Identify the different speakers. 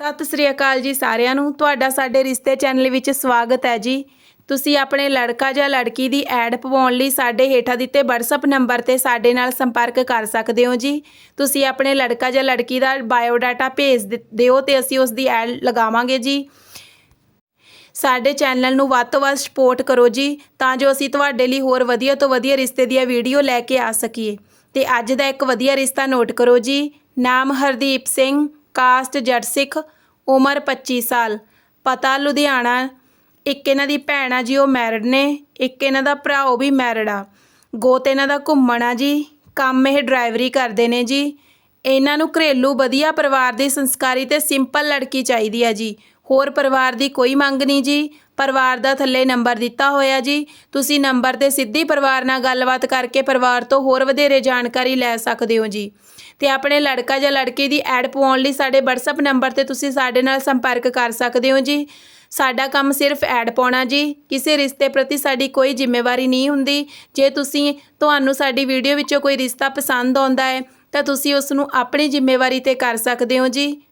Speaker 1: ਸਤਿ ਸ੍ਰੀ ਅਕਾਲ ਜੀ ਸਾਰਿਆਂ ਨੂੰ। ਤੁਹਾਡਾ ਸਾਡੇ ਰਿਸ਼ਤੇ ਚੈਨਲ ਵਿੱਚ ਸਵਾਗਤ ਹੈ ਜੀ। ਤੁਸੀਂ ਆਪਣੇ ਲੜਕਾ ਜਾਂ ਲੜਕੀ ਦੀ ਐਡ ਪਵਾਉਣ ਲਈ ਸਾਡੇ ਹੇਠਾਂ ਦਿੱਤੇ WhatsApp ਨੰਬਰ ਤੇ ਸਾਡੇ ਨਾਲ ਸੰਪਰਕ ਕਰ ਸਕਦੇ ਹੋ ਜੀ। ਤੁਸੀਂ ਆਪਣੇ ਲੜਕਾ ਜਾਂ ਲੜਕੀ ਦਾ ਬਾਇਓਡਾਟਾ ਭੇਜ ਦਿਓ ਤੇ ਅਸੀਂ ਉਸ ਦੀ ਐਡ ਲਗਾਵਾਂਗੇ ਜੀ। ਸਾਡੇ ਚੈਨਲ ਨੂੰ ਵੱਧ ਤੋਂ ਵੱਧ ਸਪੋਰਟ ਕਰੋ ਜੀ, ਤਾਂ ਜੋ ਅਸੀਂ ਤੁਹਾਡੇ ਲਈ ਹੋਰ ਵਧੀਆ ਤੋਂ ਵਧੀਆ ਰਿਸ਼ਤੇ ਦੀਆਂ ਵੀਡੀਓ ਲੈ ਕੇ ਆ ਸਕੀਏ। ਤੇ ਅੱਜ ਦਾ ਇੱਕ ਵਧੀਆ ਰਿਸ਼ਤਾ ਨੋਟ ਕਰੋ ਜੀ। ਨਾਮ ਹਰਦੀਪ ਸਿੰਘ। ਕਾਸਟ ਜੱਟ ਸਿੱਖ, ਉਮਰ 25 ਸਾਲ। ਪਤਾ ਲੁਧਿਆਣਾ, ਇੱਕ ਇਹਨਾਂ ਦੀ ਭੈਣ ਆ ਜੀ, ਉਹ ਮੈਰਿਡ ਨੇ, ਇੱਕ ਇਹਨਾਂ ਦਾ ਭਰਾ, ਉਹ ਵੀ ਮੈਰਿਡ ਆ। ਗੋਤ ਇਹਨਾਂ ਦਾ ਘੁੰਮਣ ਆ ਜੀ, ਕੰਮ ਇਹ ਡਰਾਈਵਰੀ ਕਰਦੇ ਨੇ ਜੀ। ਇਹਨਾਂ ਨੂੰ ਘਰੇਲੂ ਵਧੀਆ ਪਰਿਵਾਰ ਦੀ ਸੰਸਕਾਰੀ ਤੇ ਸਿੰਪਲ ਲੜਕੀ ਚਾਹੀਦੀ ਆ ਜੀ। ਹੋਰ ਪਰਿਵਾਰ ਦੀ ਕੋਈ ਮੰਗ ਨਹੀਂ ਜੀ। ਪਰਿਵਾਰ ਦਾ ਥੱਲੇ ਨੰਬਰ ਦਿੱਤਾ ਹੋਇਆ ਜੀ। ਤੁਸੀਂ ਨੰਬਰ ਤੇ ਸਿੱਧੀ ਪਰਿਵਾਰ ਨਾਲ ਗੱਲਬਾਤ ਕਰਕੇ ਪਰਿਵਾਰ ਤੋਂ ਹੋਰ ਵਧੇਰੇ ਜਾਣਕਾਰੀ ਲੈ ਸਕਦੇ ਹੋ ਜੀ। ਤੇ ਆਪਣੇ ਲੜਕਾ ਜਾਂ ਲੜਕੀ ਦੀ ਐਡ ਪਾਉਣ ਲਈ ਸਾਡੇ WhatsApp ਨੰਬਰ ਤੇ ਤੁਸੀਂ ਸਾਡੇ ਨਾਲ ਸੰਪਰਕ ਕਰ ਸਕਦੇ ਹੋ ਜੀ। ਸਾਡਾ ਕੰਮ ਸਿਰਫ ਐਡ ਪਾਉਣਾ ਜੀ। ਕਿਸੇ ਰਿਸ਼ਤੇ ਪ੍ਰਤੀ ਸਾਡੀ ਕੋਈ ਜ਼ਿੰਮੇਵਾਰੀ ਨਹੀਂ ਹੁੰਦੀ। ਜੇ ਤੁਸੀਂ ਤੁਹਾਨੂੰ ਸਾਡੀ ਵੀਡੀਓ ਵਿੱਚੋਂ ਕੋਈ ਰਿਸ਼ਤਾ ਪਸੰਦ ਆਉਂਦਾ ਹੈ, ਤਾਂ ਤੁਸੀਂ ਉਸ ਨੂੰ ਆਪਣੀ ਜ਼ਿੰਮੇਵਾਰੀ ਤੇ ਕਰ ਸਕਦੇ ਹੋ ਜੀ।